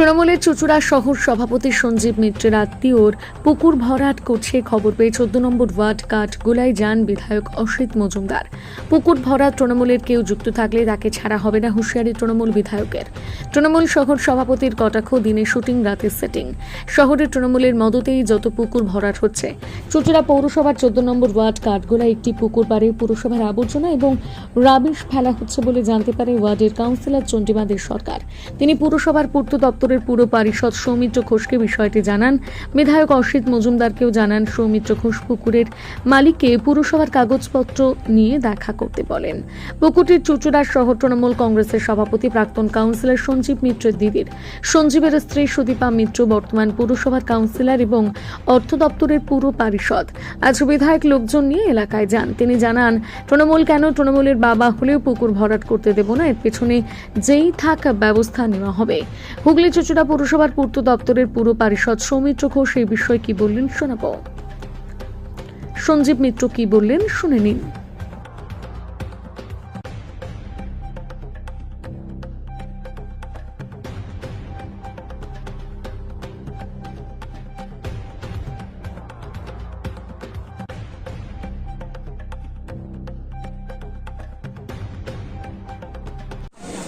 তৃণমূলের চুচুড়া শহর সভাপতি সঞ্জীব মিত্রের আত্মীয়র পুকুর ভরাট করছে খবর পেয়ে চোদ্দ নম্বর ওয়ার্ড কাঠ গোলায় যান বিধায়ক অসিত মজুমদার। পুকুর ভরাট তৃণমূলের কেউ যুক্ত থাকলে তাকে ছাড়া হবে না হুঁশিয়ারি তৃণমূল বিধায়কের। তৃণমূল শহর সভাপতির কটাক্ষ দিনে শুটিং রাতে সেটিং। শহরের তৃণমূলের মদতেই যত পুকুর ভরাট হচ্ছে। চুচুড়া পৌরসভার চোদ্দ নম্বর ওয়ার্ড কাঠগোলায় একটি পুকুর পাড়ে পুরসভার আবর্জনা এবং রাবিশ ফেলা হচ্ছে বলে জানতে পারে ওয়ার্ডের কাউন্সিলর চণ্ডীমাদের সরকার। তিনি পুরসভার পূর্ত দপ্তরের পুর পারিষদ সৌমিত্র ঘোষকে বিষয়টি জানান। বিধায়ক অসিত মজুমদারকেও জানান, সৌমিত্র ঘোষ পুকুরের মালিককে পুরসভার কাগজপত্র নিয়ে দেখা করতে বলেন। পুকুরটির চুচুড়ার শহর তৃণমূল কংগ্রেসের সভাপতি প্রাক্তন কাউন্সিলর সঞ্জীব মিত্রের দিদির। সঞ্জীবের স্ত্রী সুদীপা মিত্র বর্তমান পুরসভার কাউন্সিলর এবং অর্থ দপ্তরের পুর পারিষদ। আজ বিধায়ক লোকজন নিয়ে এলাকায় যান। তিনি জানান, তৃণমূল কেন তৃণমূলের বাবা হলেও পুকুর ভরাট করতে দেব না? এর পেছনে যেই থাক ব্যবস্থা নেওয়া হবে। হুগলি চুচুড়া পৌরসভার পূর্ত দপ্তরের পুর পারিষদ সৌমিত্র ঘোষ এই বিষয়ে কি বললেন শোনাব। সঞ্জীব মিত্র কি বললেন শুনে নিন।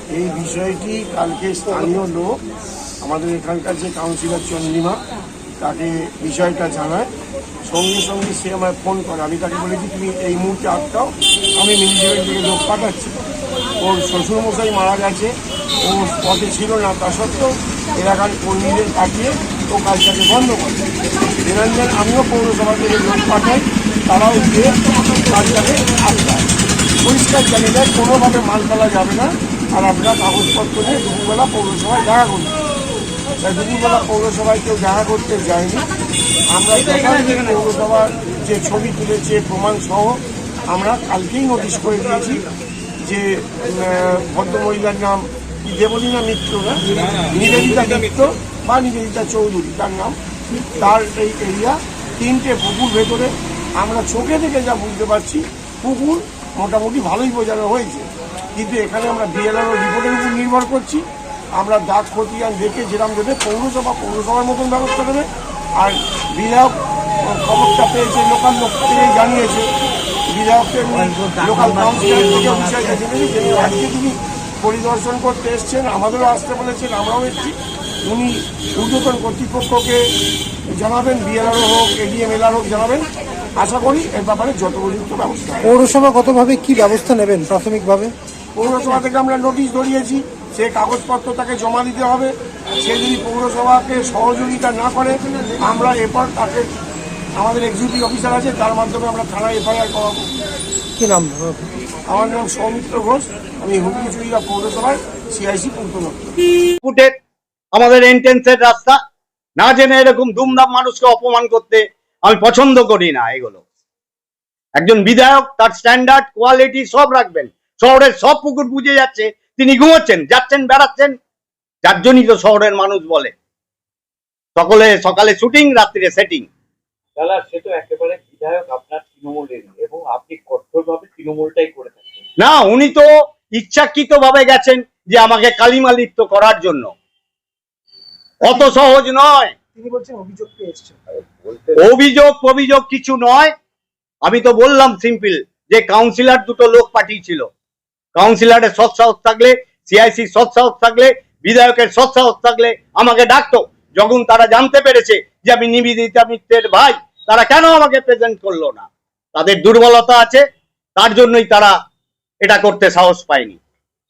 এই বিষয়টি কালকে স্থানীয় লোক, আমাদের এখানকার যে কাউন্সিলর চন্দ্রিমা, তাকে বিষয়টা জানায়। সঙ্গে সঙ্গে সে আমায় ফোন করে। আমি তাকে বলেছি, তুমি এই মুহূর্তে আটকাও। আমি মিউনিসিপ্যালিটি থেকে লোক পাঠাচ্ছি। ওর শ্বশুরমশাই মারা গেছে। ও পথে ছিল না, তা সত্ত্বেও এলাকার কর্মীদের পাঠিয়ে ও কাজটাকে বন্ধ করে। নিরঞ্জন, আমিও পৌরসভা থেকে লোক পাঠাই। তারাও গিয়ে কাজটাকে আটকায়। পরিষ্কার জানিয়ে দেয়, কোনোভাবে মাল ফেলা যাবে না। আর আমরা কাগজপত্র নিয়ে দুপুরবেলা পৌরসভায় দেখা করুন তাই দুপুরবেলা পৌরসভায় কেউ দেখা করতে যায়নি। আমরা পৌরসভার যে ছবি তুলেছে প্রমাণ সহ আমরা কালকেই নোটিশ করে দিয়েছি যে ভদ্রমহিলার নাম দেবলীনা মিত্র না? নিবেদিতা মিত্র বা নিবেদিতা চৌধুরী, তার নাম। তার এই এরিয়া তিনটে পুকুর ভেতরে আমরা চোখে দেখে যা বুঝতে পারছি, পুকুর মোটামুটি ভালোই বোঝানো হয়েছে। কিন্তু এখানে আমরা বিএলআর রিপোর্টের উপর নির্ভর করছি। আমরা দাগ খতিয়ান দেখে যেরকম দেবে পৌরসভা পৌরসভার মতন ব্যবস্থা দেবে আর বিধায়ক খবরটা পেয়েছে লোকাল লোক থেকে জানিয়েছে। বিধায়ককে লোকাল কাউন্সিলর থেকে আজকে তিনি পরিদর্শন করতে এসছেন আমাদেরও আসতে বলেছেন আমরাও এসেছি। উনি ঊর্ধ্বতন কর্তৃপক্ষকে জানাবেন বিএলআরও হোক এডিএম এলআর হোক জানাবেন। আশা করি এর ব্যাপারে যত উপযুক্ত ব্যবস্থা। পৌরসভাগতভাবে কি ব্যবস্থা নেবেন প্রাথমিকভাবে? পৌরসভা থেকে আমরা নোটিশ ধরিয়েছি সে কাগজপত্র তাকে জমা দিতে হবে। সে যদি পৌরসভাকে সহযোগিতা না করে আমরা এরপর তাকে আমাদের এক্সিকিউটিভ অফিসার আছে তার মাধ্যমে আমরা থানায় এফআইআর করাবো। কি নাম? আমার নাম সৌমিত্র ঘোষ আমি হুগলি চুরিয়া পৌরসভার সিআইসি ফুটের আমাদের এন্ট্রেন্সের রাস্তা না জেনে এরকম দুমদাম মানুষকে অপমান করতে আমি পছন্দ করি না এগুলো। একজন বিধায়ক তার স্ট্যান্ডার্ড কোয়ালিটি সব রাখবেন। শহরের সব পুকুর বুঝে যাচ্ছে তিনি ঘুমোচ্ছেন যাচ্ছেন বেড়াচ্ছেন। যার জন্যই তো শহরের মানুষ বলে। সকলে সকালে শুটিং রাত্রিরে সেটিং তাহলে সে তো একেবারে বিধায়ক আপনার তৃণমূলেরই এবং আপনি কঠোরভাবে তৃণমূলটাই করে থাকেন না উনি তো ইচ্ছাকৃত ভাবে গেছেন যে আমাকে কালিমালিপ্ত করার জন্য। অত সহজ নয়। তিনি বলছেন অভিযোগ অভিযোগ কিছু নয়। আমি তো বললাম সিম্পল যে কাউন্সিলর দুটো লোক পাঠিয়েছিল। কাউন্সিলরের সৎ সাহস থাকলে সিআইসি সৎ সাহস থাকলে বিধায়কের সৎ সাহস থাকলে আমাকে ডাকতো। যখন তারা জানতে পেরেছে যে আমি নিবেদিতা মিত্রের ভাই তারা কেন আমাকে প্রেজেন্ট করল না? তাদের দুর্বলতা আছে তার জন্যই তারা এটা করতে সাহস পায়নি।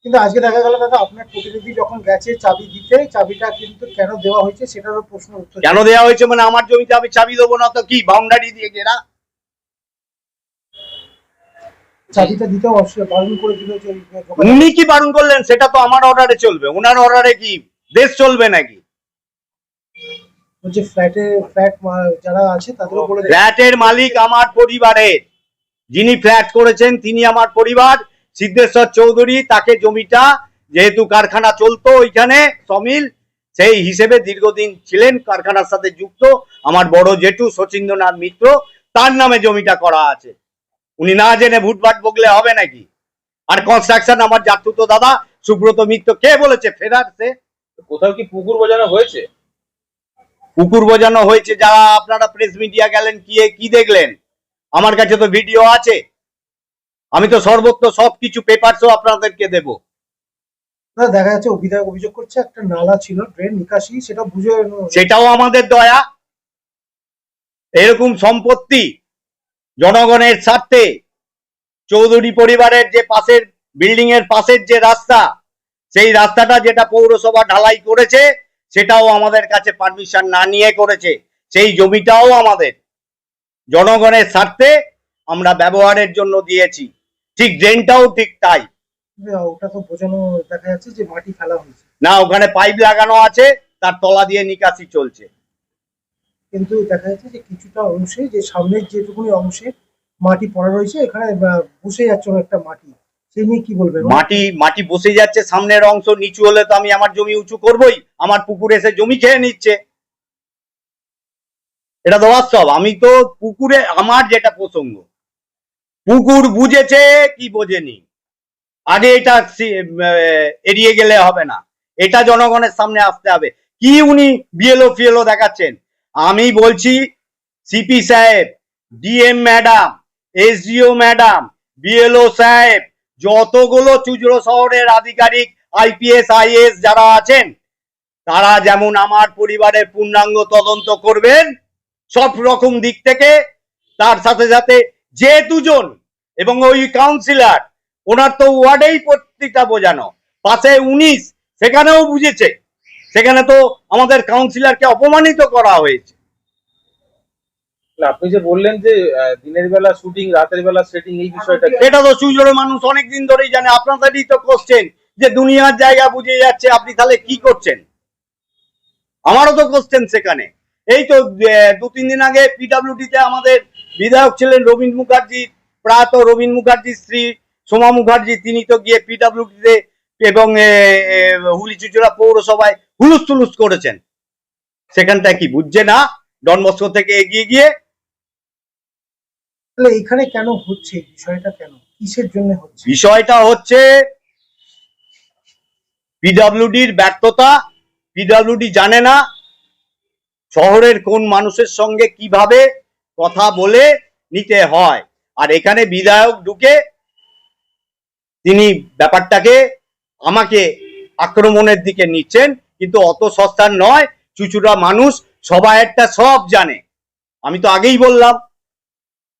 কিন্তু আজকে দেখা গেল দাদা আপনার প্রতিনিধি যখন গেছে চাবি দিতে চাবিটা কিন্তু কেন দেওয়া হয়েছে সেটারও প্রশ্ন উত্তর কেন দেওয়া হয়েছে মানে আমার জমিতে আমি চাবি দেবো না তো কি? বাউন্ডারি দিয়ে ঘেরা চাবিটা দিতেও অবশ্যই বারণ করে দিল যে উনি কি বারণ করলেন? সেটা তো আমার অর্ডারে চলবে। ওনার অর্ডারে কি দেশ চলবে নাকি? ফ্ল্যাটে ফ্ল্যাট যারা আছে তাদেরও বলে ফ্ল্যাটের মালিক আমার পরিবারের যিনি ফ্ল্যাট করেছেন তিনি আমার পরিবার। সিদ্ধেশ্বর চৌধুরী তাকে জমিটা যেহেতু কারখানা চলতো ওইখানে সমিল সেই হিসেবে দীর্ঘদিন ছিলেন কারখানার সাথে যুক্ত। আমার বড় জেঠু শচীন্দ্রনাথ মিত্র তার নামে জমিটা করা আছে। উনি না জেনে ভুটভাট বগলে হবে নাকি? আর কনস্ট্রাকশন আমার জাতুতো দাদা সুব্রত মিত্র কে বলেছে ফেরার সে? কোথাও কি পুকুর বোঝানো হয়েছে? পুকুর বোঝানো হয়েছে যারা আপনারা প্রেস মিডিয়া গেলেন কি কি দেখলেন? আমার কাছে তো ভিডিও আছে। আমি তো সর্বত্র সবকিছু পেপারসও আপনাদেরকে দেব। দাদা দেখা যাচ্ছে বিধায়ক অভিযোগ করছে একটা নালা ছিল ড্রেন নিকাশি সেটা বুঝে সেটাও আমাদের দয়া। এরকম সম্পত্তি জনগণের স্বার্থে চৌধুরী পরিবারের যে পাশের বিল্ডিং এর পাশের যে রাস্তা সেই রাস্তাটা যেটা পৌরসভা ঢালাই করেছে সেটাও আমাদের কাছে পারমিশন না নিয়ে করেছে। সেই জমিটাও আমাদের। জনগণের স্বার্থে আমরা ব্যবহারের জন্য দিয়েছি। ঠিক ড্রেনটাও ঠিক তাই। ওটা তো বোঝানো দেখা যাচ্ছে যে মাটি ফেলা হয়েছে। না ওখানে পাইপ লাগানো আছে তার তলা দিয়ে নিকাশি চলছে। কিন্তু দেখা যাচ্ছে যে কিছুটা অংশে, যে সামনের যেটুকুনি অংশে মাটি পড়া রয়েছে, এখানে বসে যাচ্ছে একটা মাটি। সেই কি বলবেন মাটি মাটি বসে যাচ্ছে, সামনের অংশ নিচু হলে তো আমি আমার জমি উঁচু করবই, আমার পুকুর এসে জমি খেয়ে নিচ্ছে। এটা তো বাস্তব আমি তো পুকুরে, আমার যেটা প্রসঙ্গ, পুকুর বুঝেছে কি বোঝেনি? আগে এটা এড়িয়ে গেলে হবে না। এটা জনগণের সামনে আসতে হবে। কি উনি বিএলও ফিএলও দেখাচ্ছেন? আমি বলছি সিপি সাহেব DM madam SDO madam BLO সাহেব, যতগুলো চুজরো শহরের আধিকারিক আইপিএস আইএস যারা আছেন, তারা যেমন আমার পরিবারের পূর্ণাঙ্গ তদন্ত করবেন, সব রকম দিক থেকে তার সাথে সাথে যে দুজন এবং ওই কাউন্সিলর ওনার তো ওয়ার্ডেই প্রত্যেকটা বোঝানো, পাশে উনিশ, সেখানেও বুঝেছে। সেখানে তো আমাদের কাউন্সিলরকে অপমানিত করা হয়েছে। আপনি যে বললেন যে দিনের বেলা শুটিং রাতের বেলা সেটিং এই বিষয়টা? এটা তো সুজোরে মানুষ অনেক দিন ধরেই জানে। আপনাদেরই তো কোশ্চেন যে দুনিয়ার জায়গা বুঝে যাচ্ছে আপনি তাহলে কি করছেন? আমারও তো কোশ্চেন সেখানে। এই তো দু তিন দিন আগে পিডাব্লিউডি তে আমাদের বিধায়ক ছিলেন রবীন মুখার্জি প্রায়ত রবীন মুখার্জি স্ত্রী সোমা মুখার্জি তিনি তো গিয়ে পিডাব্লিউডি তে এবং চুচুড়া পৌরসভায় হুলুস তুলুস করেছেন। সেখানটা কি বুঝছে না? ডন থেকে এগিয়ে গিয়ে। এখানে কেন হচ্ছে? বিষয়টা কেন? কিসের জন্য হচ্ছে? বিষয়টা হচ্ছে পিডাব্লিউডির ব্যর্থতা। পিডাব্লিউডি জানে না শহরের কোন মানুষের সঙ্গে কীভাবে কথা বলে নিতে হয়। আর এখানে বিধায়ক ঢুকে তিনি ব্যাপারটাকে আমাকে আক্রমণের দিকে নিচ্ছেন, কিন্তু অত সস্তার নয়, চুচুড়া মানুষ সবাই একটা সব জানে। আমি তো আগেই বললাম,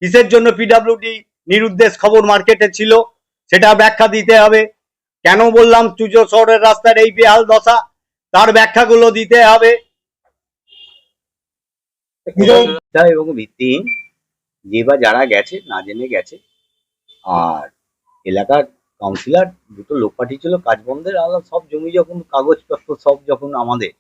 কিসের জন্য পিডাব্লিউডি নিরুদ্দেশ খবর মার্কেটে ছিল, সেটা ব্যাখ্যা দিতে হবে। কেন বললাম চুজো শহরের রাস্তার এই বেহাল দশা? তার ব্যাখ্যাগুলো দিতে হবে। এবং ভিত্তিহীন যে বা যারা গেছে, না জেনে গেছে, আর এলাকার কাউন্সিলর, দুটো লোক পাঠিয়েছিল কাজ বন্ধের আলাদা সব জমি যখন, কাগজপত্র সব যখন আমাদের।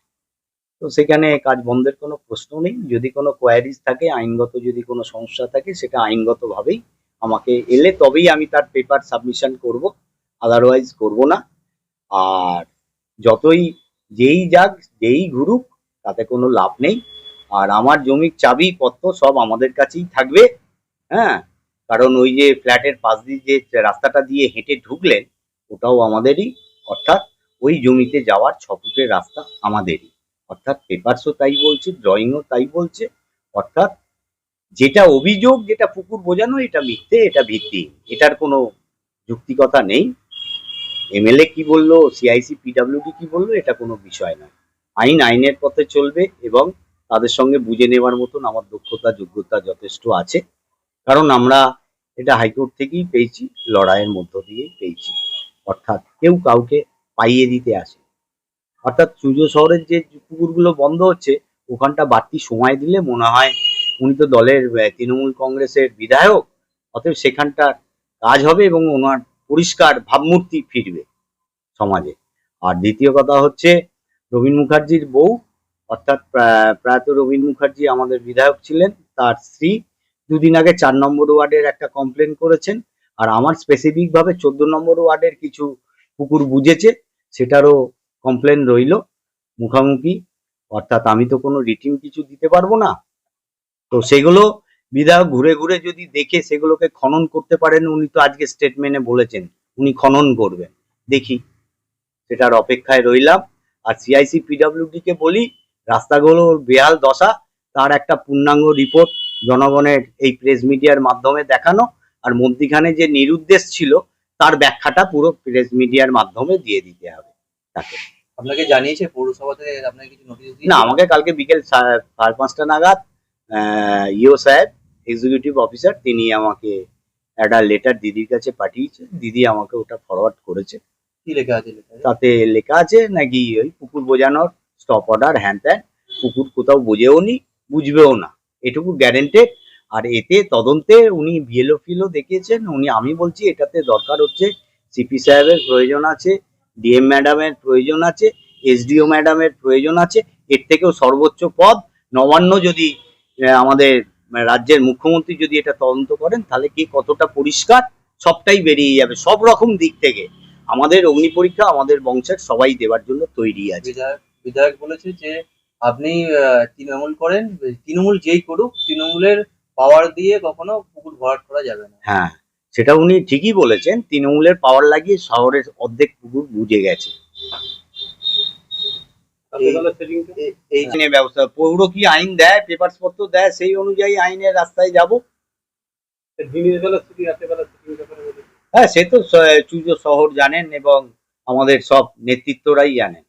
তো সেখানে কাজ বন্ধের কোনো প্রশ্ন নেই। যদি কোনো কোয়ারিজ থাকে, আইনগত যদি কোনো সমস্যা থাকে, সেটা আইনগতভাবেই আমাকে এলে তবেই আমি তার পেপার সাবমিশন করব। আদারওয়াইজ করব না। আর যতই যেই যাক, যেই ঘুরুক, তাতে কোনো লাভ নেই। আর আমার জমির চাবি, পত্র সব আমাদের কাছেই থাকবে। হ্যাঁ? কারণ ওই যে ফ্ল্যাটের পাশ দিয়ে যে রাস্তাটা দিয়ে হেঁটে ঢুকলেন, ওটাও আমাদেরই। অর্থাৎ ওই জমিতে যাওয়ার ছ ফুটের রাস্তা আমাদেরই। অর্থাৎ পেপারসও তাই বলছে, ড্রয়িংও তাই বলছে। অর্থাৎ যেটা অভিযোগ, যেটা পুকুর বোঝানো, এটা মিথ্যে, এটা ভিত্তি। এটার কোনো যুক্তিকতা নেই। এমএলএ কি বলল, সিআইসি, পিডাব্লিউডি কি বলল, এটা কোনো বিষয় নয়। আইন আইনের পথে চলবে এবং তাদের সঙ্গে বুঝে নেওয়ার মতন আমার দক্ষতা, যোগ্যতা যথেষ্ট আছে। কারণ আমরা এটা হাইকোর্ট থেকেই পেয়েছি, লড়াইয়ের মধ্য দিয়েই পেয়েছি। অর্থাৎ কেউ কাউকে পাইয়ে দিতে আসে অর্থাৎ সূর্য শহরের যে পুকুরগুলো বন্ধ হচ্ছে, ওখানটা বাড়তি সময় দিলে মনে হয় উনি তো দলের তৃণমূল কংগ্রেসের বিধায়ক, অতএব সেখানটার কাজ হবে এবং ওনার পরিষ্কার ভাবমূর্তি ফিরবে সমাজে। আর দ্বিতীয় কথা হচ্ছে, রবীন মুখার্জির বউ, অর্থাৎ প্রা- প্রয়াত রবীন মুখার্জি আমাদের বিধায়ক ছিলেন, তার স্ত্রী দুদিন আগে চার নম্বর ওয়ার্ডের একটা কমপ্লেন করেছেন, আর আমার স্পেসিফিক ভাবে চোদ্দ নম্বর ওয়ার্ডের কিছু পুকুর বুঝেছে, সেটারও কমপ্লেন রইল মুখামুখি। অর্থাৎ আমি তো কোনো রিটিং কিছু দিতে পারব না। তো সেগুলো বিধায়ক ঘুরে ঘুরে যদি দেখে সেগুলোকে খনন করতে পারেন, উনি তো আজকে স্টেটমেন্টে বলেছেন, উনি খনন করবেন। দেখি, সেটার অপেক্ষায় রইলাম। আর সিআইসি পিডব্লিউডি কে বলি, রাস্তাগুলোর বেহাল দশা, তার একটা পূর্ণাঙ্গ রিপোর্ট জনগণের এই প্রেস মিডিয়ার মাধ্যমে দেখানো আর মধ্যিখানে যে নিরুদ্দেশ ছিল তার ব্যাখ্যাটা পুরো প্রেস মিডিয়ার মাধ্যমে দিয়ে দিতে হবে তাকে। আপনাকে জানিয়েছে পৌরসভা থেকে আপনাকে কিছু নোটিশ না আমাকে কালকে বিকেল সাড়ে পাঁচটা নাগাদ ইও সাহেব এক্সিকিউটিভ অফিসার তিনি আমাকে একটা লেটার দিদির কাছে পাঠিয়েছে। দিদি আমাকে ওটা ফরওয়ার্ড করেছে। কি লেখা আছে তাতে লেখা আছে নাকি ওই পুকুর বোঝানোর স্টপ অর্ডার হ্যান ত্যান পুকুর কোথাও বোঝেও নি বুঝবেও না। এটুকু গ্যারেন্টেড আর এতে তদন্তে উনি বিএলও ফিলও দেখিয়েছেন। উনি, আমি বলছি, এটাতে দরকার হচ্ছে সিপি সাহেবের প্রয়োজন আছে ডিএম ম্যাডামের প্রয়োজন আছে এসডিও ম্যাডামের প্রয়োজন আছে। এর থেকেও সর্বোচ্চ পদ। নবান্ন যদি আমাদের রাজ্যের মুখ্যমন্ত্রী যদি এটা তদন্ত করেন, তাহলে কি কতটা পরিষ্কার, সবটাই বেরিয়ে যাবে, সব রকম দিক থেকে। আমাদের অগ্নি পরীক্ষা, আমাদের বংশের সবাই দেওয়ার জন্য তৈরি আছে। বিধায়ক বলেছে যে আপনি আহ, তৃণমূল করেন তৃণমূল যেই করুক তৃণমূলের পাওয়ার দিয়ে কখনো পুকুর ভরাট করা যাবে না। হ্যাঁ সেটা উনি ঠিকই বলেছেন তৃণমূলের পাওয়ার লাগিয়ে শহরের অর্ধেক পুকুর বুঝে গেছে। এই- এই আইনের ব্যবস্থা পৌর কি আইন দেয় পেপারস পত্র দেয় সেই অনুযায়ী আইনের রাস্তায় যাব। হ্যাঁ সে তো চুজো শহর জানেন এবং আমাদের সব নেতৃত্বরাই জানেন।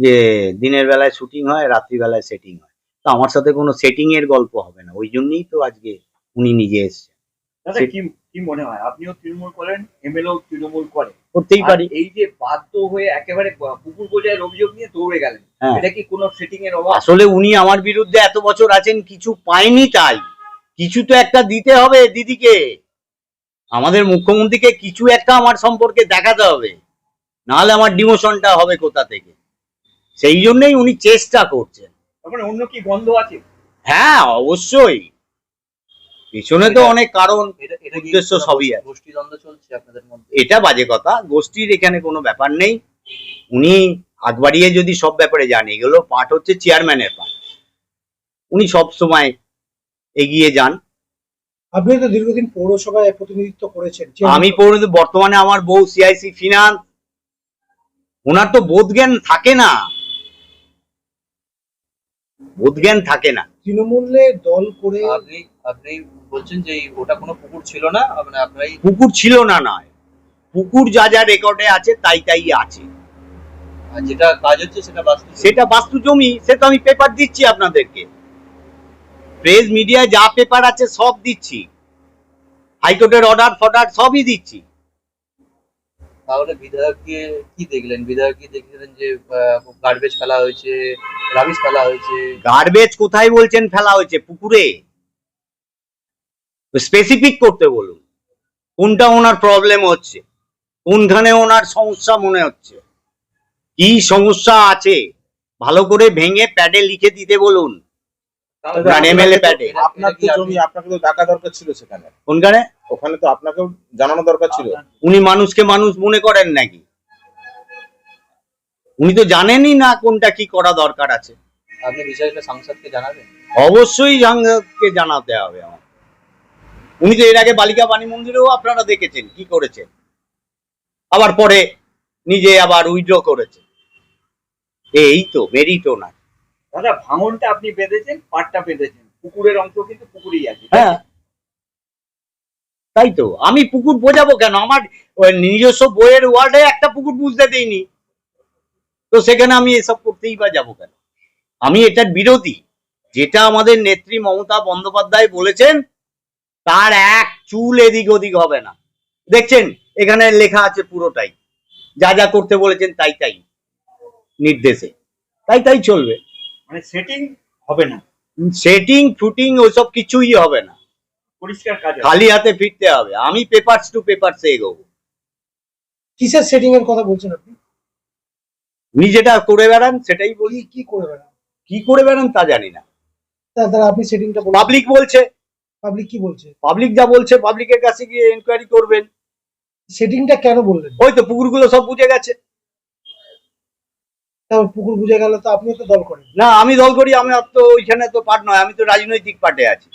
যে দিনের বেলায় শুটিং হয় রাত্রিবেলায় সেটিং হয়। তো আমার সাথে কোনো সেটিং এর গল্প হবে না। ওই জন্যই তো আজকে উনি নিজে এসছেন। দাদা কি কি মনে হয়? আপনিও তৃণমূল করেন এমএলও তৃণমূল করে। করতেই পারি। এই যে বাধ্য হয়ে একেবারে পুকুর বোঝায়ের অভিযোগ নিয়ে দৌড়ে গেলেন হ্যাঁ। এটা কি কোনো সেটিং এর অভাব? আসলে উনি আমার বিরুদ্ধে এত বছর আছেন কিছু পায়নি তাই। কিছু তো একটা দিতে হবে দিদিকে। আমাদের মুখ্যমন্ত্রীকে কিছু একটা আমার সম্পর্কে দেখাতে হবে। নাহলে আমার ডিমোশনটা হবে কোথা থেকে? সেই জন্যই উনি চেষ্টা করছেন। মানে অন্য কি গন্ধ আছে? হ্যাঁ অবশ্যই। পিছনে তো অনেক কারণ এটা এটা কি উদ্দেশ্য সবই আছে। গোষ্ঠীদ্বন্দ্ব চলছে আপনাদের মধ্যে? এটা বাজে কথা গোষ্ঠীর এখানে কোনো ব্যাপার নেই। উনি হাত বাড়িয়ে যদি সব ব্যাপারে জান এগুলো পাঠ হচ্ছে চেয়ারম্যানের পাঠ। উনি সব সময় এগিয়ে যান। আপনি তো দীর্ঘদিন পৌরসভায় প্রতিনিধিত্ব করেছেন আমি পড়ে বর্তমানে আমার বউ সিআইসি ফিনান্স ওনার তো বোধজ্ঞান থাকে না। বোধজ্ঞান থাকে না। তৃণমূলে দল করে আপনি আপনি বলছেন যে ওটা কোনো পুকুর ছিল না মানে আপনারাই পুকুর ছিল না নয়। পুকুর যা যা রেকর্ডে আছে তাই তাই আছে। আর যেটা কাজ হচ্ছে সেটা বাস্তব সেটা বাস্তু জমি সে তো আমি পেপার দিচ্ছি আপনাদেরকে। প্রেস মিডিয়ায় যা পেপার আছে সব দিচ্ছি। হাইকোর্টের অর্ডার ফর্ডার সবই দিচ্ছি। তাহলে বিধায়ককে কি দেখলেন? বিধায়ক কি দেখলেন যে গার্বেজ ফেলা হয়েছে রাবিশ ফেলা হয়েছে। গার্বেজ কোথায় বলছেন ফেলা হয়েছে? পুকুরে? স্পেসিফিক করতে বলুন। কোনটা ওনার প্রবলেম হচ্ছে? কোনখানে ওনার সমস্যা মনে হচ্ছে? কি সমস্যা আছে? ভালো করে ভেঙে প্যাডে লিখে দিতে বলুন আর MLA প্যাডে এটা- আপনার এটা তো কি জমি আপনি- আপনাকে তো ডাকা দরকার ছিল সেখানে। কোনখানে? ওখানে তো আপনাকেও জানানো দরকার ছিল। উনি মানুষকে মানুষ মনে করেন নাকি? উনি তো জানেনই না কোনটা কি করা দরকার আছে। আপনি বিষয়টা সংসদকে জানাবেন? অবশ্যই জানাতে হবে আমার উনি তো এর আগে বালিকা বাণী মন্দিরেও আপনারা দেখেছেন কি করেছেন। আবার পরে নিজে আবার উইড্র করেছে এই তো মেরিট না দাদা, ভাঙনটা আপনি বেঁধেছেন, পাটটা বেঁধেছেন। পুকুরের অংশ কিন্তু পুকুরেই আছে। হ্যাঁ। তাই তো। আমি পুকুর বোঝাবো কেন? আমার নিজস্ব বইয়ের ওয়ার্ডে একটা পুকুর বুঝতে দেইনি। তো সেখানে আমি এসব করতেই বা যাব কেন? আমি এটার বিরোধী। যেটা আমাদের নেত্রী মমতা বন্দ্যোপাধ্যায় বলেছেন, তার এক চুল এদিক ওদিক হবে না। দেখছেন? এখানে লেখা আছে পুরোটাই। যা যা করতে বলেছেন তাই তাই নির্দেশে। তাই তাই চলবে। মানে সেটিং হবে না। সেটিং ফুটিং ওইসব কিছুই হবে না। পরিষ্কার কাজ খালি হাতে ফিরতে হবে। আমি পেপারস টু পেপারস এগোবো। কিসের সেটিং এর কথা বলছেন আপনি? উনি যেটা করে বেড়ান সেটাই বলি। কি করে বেড়ান? কি করে বেড়ান তা জানি না। তা- তাহলে আপনি সেটিংটা পাবলিক বলছে। পাবলিক কি বলছে? পাবলিক যা বলছে পাবলিকের কাছে গিয়ে এনকোয়ারি করবেন। সেটিংটা কেন বললেন? ওই তো পুকুরগুলো সব বুঝে গেছে। তারপর পুকুর বুঝে গেল তো আপনিও তো দল করেন। না আমি দল করি আমি তো ওইখানে তো পার্ট নয় আমি তো রাজনৈতিক পার্টে আছি।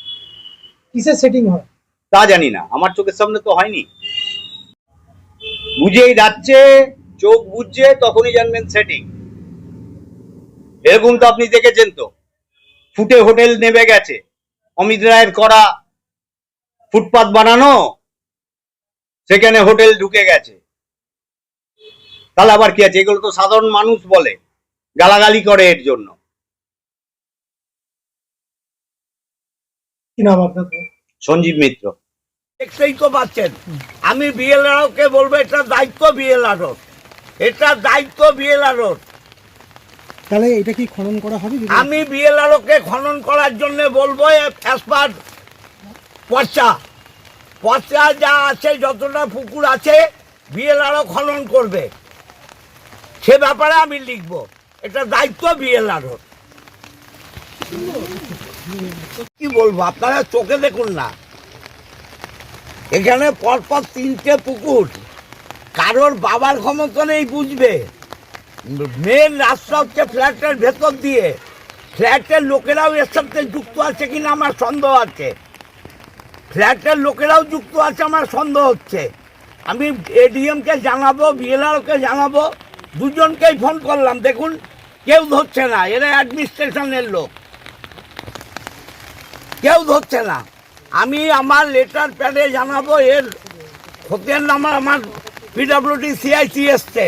কিসের সেটিং হয়? তা জানি না আমার চোখের সামনে তো হয়নি। বুঝেই যাচ্ছে চোখ বুঝছে তখনই জানবেন সেটিং এরকম তো আপনি দেখেছেন তো ফুটে হোটেল নেমে গেছে অমিত রায়ের করা ফুটপাত বানানো সেখানে হোটেল ঢুকে গেছে। তাহলে আবার কি আছে? এগুলো তো সাধারণ মানুষ বলে। গালাগালি করে এর জন্য। কি নাম আপনার? সঞ্জীব মিত্র। দেখতেই তো পাচ্ছেন। আমি বিএলআরকে বলব এটা দায়িত্ব বিএলআরর এটা দায়িত্ব বিএলআরর তাহলে এটা কি খনন করা হবে? আমি বিএলআরকে খনন করার জন্য বলব অ্যাসপার পর্চা পর্চা যা আছে যতটা পুকুর আছে বিএলআরও খনন করবে। সে ব্যাপারে আমি লিখব। এটা দায়িত্ব বিএলআরর কি বলব, আপনারা চোখে দেখুন না। এখানে পরপর তিনটে পুকুর, কারোর বাবার ক্ষমতা নেই বুঝবে। মেন রাস্তা হচ্ছে ফ্ল্যাটের ভেতর দিয়ে। ফ্ল্যাটের লোকেরাও এর সাথে যুক্ত আছে কিনা আমার সন্দেহ আছে। ফ্ল্যাটের লোকেরাও যুক্ত আছে আমার সন্দেহ হচ্ছে। আমি এডিএমকে জানাব বিএলআরকে জানাব, দুজনকেই ফোন করলাম, দেখুন। কেউ ধরছে না, এরা অ্যাডমিনিস্ট্রেশনের লোক। কেউ ধরছে না। আমি আমার লেটার প্যাডে জানাব, এর খতিয়ান নাম্বার আমার পিডাব্লিউডি সিআইসি এসছে।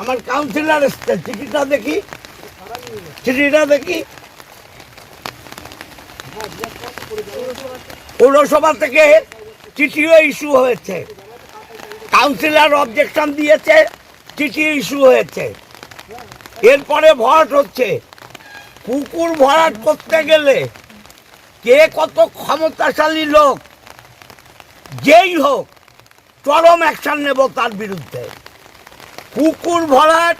আমার কাউন্সিলর এসছে, চিঠিটা দেখি। চিঠিটা দেখি। পৌরসভা থেকে চিঠিও ইস্যু হয়েছে। কাউন্সিলর অবজেকশন দিয়েছে চিঠি ইস্যু হয়েছে। এরপরে ভরাট হচ্ছে। পুকুর ভরাট করতে গেলে কে কত ক্ষমতাশালী লোক, যেই হোক, চরম অ্যাকশন নেব তার বিরুদ্ধে। পুকুর ভরাট,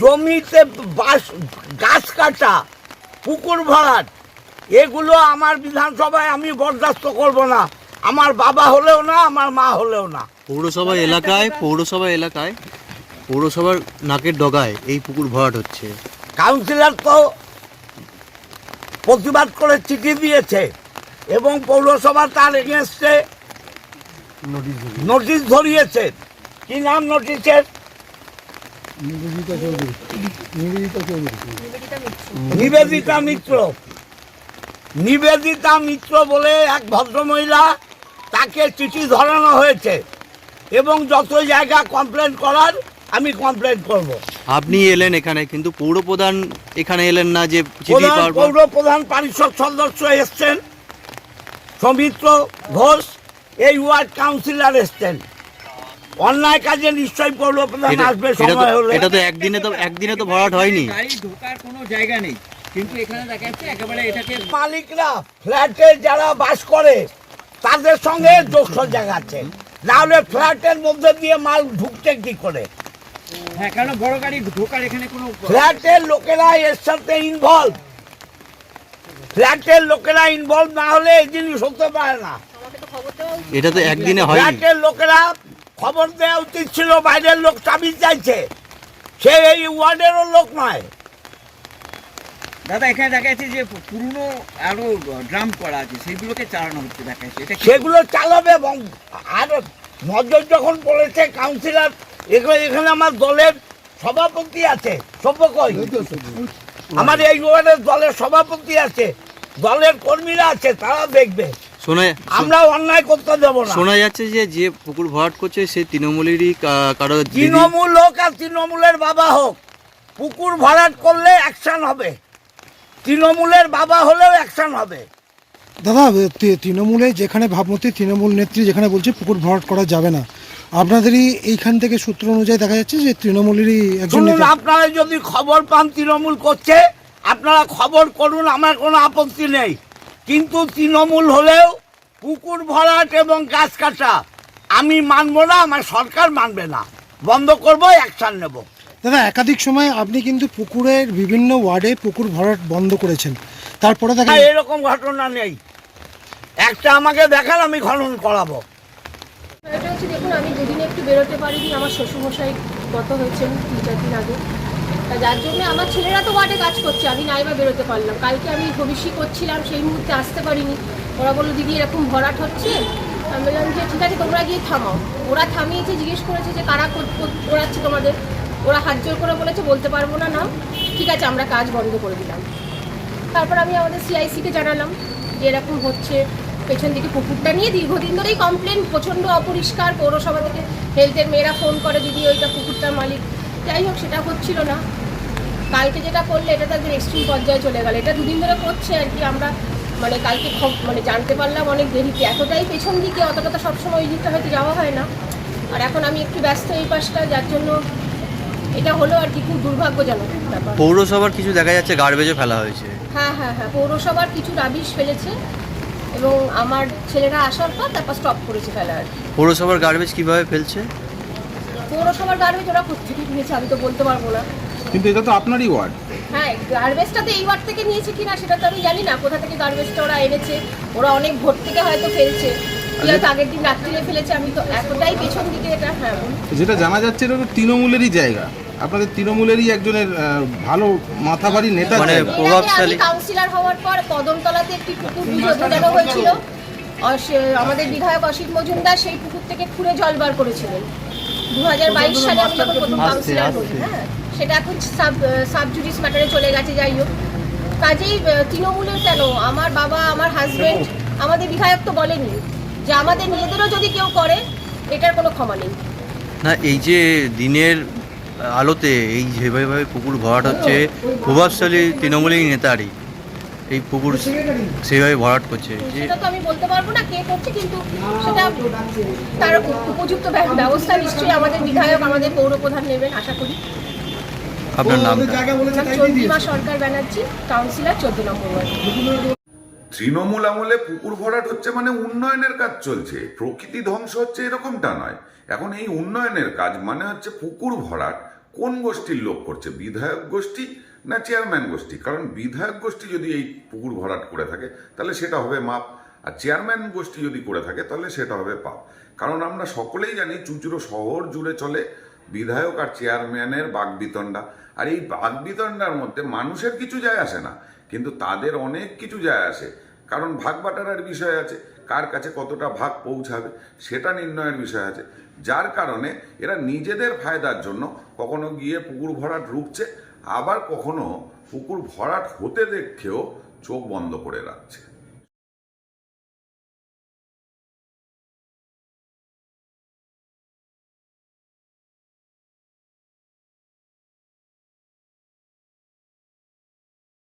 জমিতে বাস, গাছ কাটা পুকুর ভরাট, এগুলো আমার বিধানসভায় আমি বরদাস্ত করব না। আমার বাবা হলেও না, আমার মা হলেও না। পৌরসভা এলাকায় পৌরসভা এলাকায় পৌরসভার নাকের ডগায় এই পুকুর ভরাট হচ্ছে। কাউন্সিলর তো প্রতিবাদ করে চিঠি দিয়েছে এবং পৌরসভা তার এগেনস্টে নোটিশ ধরিয়েছে। কি নাম নোটিশের? নিবেদিতা মিত্র। নিবেদিতা মিত্র। বলে এক ভদ্রমহিলা তাকে চিঠি ধরানো হয়েছে এবং যত জায়গা কমপ্লেন করার আমি কমপ্লেন করব। আপনি এলেন এখানে কিন্তু পৌর প্রধান এখানে এলেন না যে চিঠি প্রধান পৌর? প্রধান পরিষদ সদস্য এসছেন সৌমিত্র ঘোষ এই ওয়ার্ড কাউন্সিলর এসছেন। অন্যায় কাজে নিশ্চয়ই পৌর প্রধান আসবে এটা তো সময় হলে। এটা তো একদিনে তো একদিনে তো ভরাট হয়নি। গাড়ি ঢোকার কোনো জায়গা নেই কিন্তু এখানে দেখা যাচ্ছে একেবারে এটাকে মালিকরা ফ্ল্যাটে যারা বাস করে তাদের সঙ্গে যোগসর জায়গা আছে। নাহলে ফ্ল্যাটের মধ্যে দিয়ে মাল ঢুকতে কি করে? হ্যাঁ কারণ বড় গাড়ি ঢোকার এখানে কোনো ফ্ল্যাটের লোকেরা এর সাথে ইনভলভ ফ্ল্যাটের লোকেরা ইনভলভ না হলে এই জিনিস হতে পারে না। এটা তো একদিনে হয়নি। ফ্ল্যাটের লোকেরা খবর দেওয়া উচিত ছিল বাইরের লোক চাবি চাইছে। সে এই ওয়ার্ডেরও লোক নয়। দাদা এখানে দেখা যাচ্ছে যে পুরনো আরও ড্রাম করা আছে সেগুলোকে চালানো হচ্ছে দেখা যাচ্ছে। সেগুলো চালাবে এবং আর নজর যখন পড়েছে কাউন্সিলর এগুলো এখানে আমার দলের সভাপতি আছে। সভ্য আমার এই ওয়ার্ডের দলের সভাপতি আছে। দলের কর্মীরা আছে তারা দেখবে। শোনা আমরা অন্যায় করতে দেবো না। শোনা যাচ্ছে যে যে পুকুর ভরাট করছে সে তৃণমূলেরই কারও তৃণমূল হোক আর তৃণমূলের বাবা হোক পুকুর ভরাট করলে অ্যাকশন হবে। তৃণমূলের বাবা হলেও অ্যাকশন হবে। দাদা তৃণমূলে যেখানে ভাবমূর্তি তৃণমূল নেত্রী যেখানে বলছে পুকুর ভরাট করা যাবে না। আপনাদেরই এইখান থেকে সূত্র অনুযায়ী দেখা যাচ্ছে যে তৃণমূলেরই একজন শুনুন নেতা আপনারা যদি খবর পান তৃণমূল করছে আপনারা খবর করুন আমার কোনো আপত্তি নেই। কিন্তু তৃণমূল হলেও পুকুর ভরাট এবং গাছ কাটা আমি মানবো না আমার সরকার মানবে না। বন্ধ করব অ্যাকশন নেব। দাদা একাধিক সময় আপনি কিন্তু পুকুরের বিভিন্ন ওয়ার্ডে পুকুর ভরাট বন্ধ করেছেন। তারপরে দেখা না এরকম ঘটনা নেই। একটা আমাকে দেখান আমি খনন করাবো। হচ্ছে দেখুন, আমি দুদিনে একটু বেরোতে পারিনি, আমার শ্বশুরমশাই গত হয়েছেন তিন চার দিন আগে। তা যার জন্য আমার ছেলেরা তো ওয়ার্ডে কাজ করছে, আমি নাইবা বেরোতে পারলাম। কালকে আমি ভবিষ্যৎ করছিলাম, সেই মুহূর্তে আসতে পারিনি। ওরা বলল, দিদি, এরকম ভরাট হচ্ছে? আমি বললাম, যে ঠিক আছে, তোমরা গিয়ে থামাও। ওরা থামিয়েছে, জিজ্ঞেস করেছে যে কারা কর- কর- করাচ্ছে তোমাদের। ওরা হাত জোর করে বলেছে, বলতে পারব না, নাম। ঠিক আছে, আমরা কাজ বন্ধ করে দিলাম। তারপর আমি আমাদের সিআইসিকে জানালাম যে এরকম হচ্ছে। পেছন দিকে পুকুরটা নিয়ে দীর্ঘদিন ধরেই কমপ্লেন প্রচণ্ড অপরিষ্কার পৌরসভা থেকে হেলথের মেয়েরা ফোন করে দিদি ওইটা পুকুরটার মালিক। যাই হোক সেটা হচ্ছিল না। কালকে যেটা করলে এটা তো একদম এক্সট্রিম পর্যায়ে চলে গেল। এটা দুদিন ধরে করছে আর কি আমরা মানে কালকে খব- মানে জানতে পারলাম অনেক দেরিতে। এতটাই পেছন দিকে অতটা তো সবসময় ওই দিকটা হয়তো যাওয়া হয় না। আর এখন আমি একটু ব্যস্ত এই পাশটা যার জন্য এটা হলো আর কি খুব দুর্ভাগ্যজনক পৌরসভার কিছু দেখা যাচ্ছে গার্বেজও ফেলা হয়েছে। হ্যাঁ হ্যাঁ হ্যাঁ পৌরসভার কিছু রাবিশ ফেলেছে। এবং আমার ছেলেরা আসার পর তারপর স্টপ করেছে ফেলা আর কি। পৌরসভার গার্বেজ কীভাবে ফেলছে? পৌরসভার গার্বেজ ওরা কোথেকে নিয়েছে আমি তো বলতে পারব না। কিন্তু এটা তো আপনারই ওয়ার্ড হ্যাঁ গার্বেজটা তো এই ওয়ার্ড থেকে নিয়েছে কিনা সেটা তো আমি জানি না কোথা থেকে গার্বেজটা ওরা এনেছে ওরা অনেক ভোর থেকে হয়তো ফেলছে। হয়তো আগের দিন রাত্রিরে ফেলেছে আমি তো এতটাই পেছন দিকে এটা হ্যাঁ যেটা জানা যাচ্ছে এটা তো তৃণমূলেরই জায়গা। আপনাদের তৃণমূলেরই একজনের ভালো মাথাবাড়ি নেতা মানে প্রভাবশালী। কাউন্সিলর হওয়ার পর কদমতলাতে একটি পুকুর জানা হয়েছিল। আমাদের বিধায়ক অসিত মজুমদার সেই পুকুর থেকে খুঁড়ে জল বার করেছিলেন। দু হাজার বাইশ সালে আমি যখন প্রথম কাউন্সিলর হই হ্যাঁ সেটা এখন সাব সাব জুডিস ম্যাটারে চলে গেছে যাই হোক। কাজেই তৃণমূলের কেন? আমার বাবা আমার হাজবেন্ড আমাদের বিধায়ক তো বলেনি যে আমাদের নিজেদেরও যদি কেউ করে এটার কোনো ক্ষমা নেই। না এই যে দিনের আলোতে এই যেভাবে পুকুর ভরাট হচ্ছে প্রভাবশালী তৃণমূলী নেতারই এই পুকুর সেভাবে ভরাট করছে। সেটা তো আমি বলতে পারব না কে করছে কিন্তু সেটা তার উপযুক্ত ব্যবস্থা নিশ্চয়ই আমাদের বিধায়ক আমাদের পৌর প্রধান নেবেন আশা করি। আপনার নাম? চন্দ্রিমা সরকার ব্যানার্জি কাউন্সিলর চোদ্দ নম্বর ওয়ার্ড। তৃণমূল আমলে পুকুর ভরাট হচ্ছে মানে উন্নয়নের কাজ চলছে। প্রকৃতি ধ্বংস হচ্ছে এরকমটা নয়। এখন এই উন্নয়নের কাজ মানে হচ্ছে পুকুর ভরাট। কোন গোষ্ঠীর লোক করছে? বিধায়ক গোষ্ঠী না চেয়ারম্যান গোষ্ঠী? কারণ বিধায়ক গোষ্ঠী যদি এই পুকুর ভরাট করে থাকে, তাহলে সেটা হবে মাপ। আর চেয়ারম্যান গোষ্ঠী যদি করে থাকে, তাহলে সেটা হবে পাপ। কারণ আমরা সকলেই জানি চুচুড়ো শহর জুড়ে চলে বিধায়ক আর চেয়ারম্যানের বাগবিতণ্ডা। আর এই বাগবিতণ্ডার মধ্যে মানুষের কিছু যায় আসে না। কিন্তু তাদের অনেক কিছু যায় আসে। কারণ ভাগ বাটারার বিষয় আছে। কার কাছে কতটা ভাগ পৌঁছাবে সেটা নির্ণয়ের বিষয় আছে। যার কারণে এরা নিজেদের ফায়দার জন্য কখনো গিয়ে পুকুর ভরাট রুখছে, আবার কখনো পুকুর ভরাট হতে দেখেও চোখ বন্ধ করে রাখছে।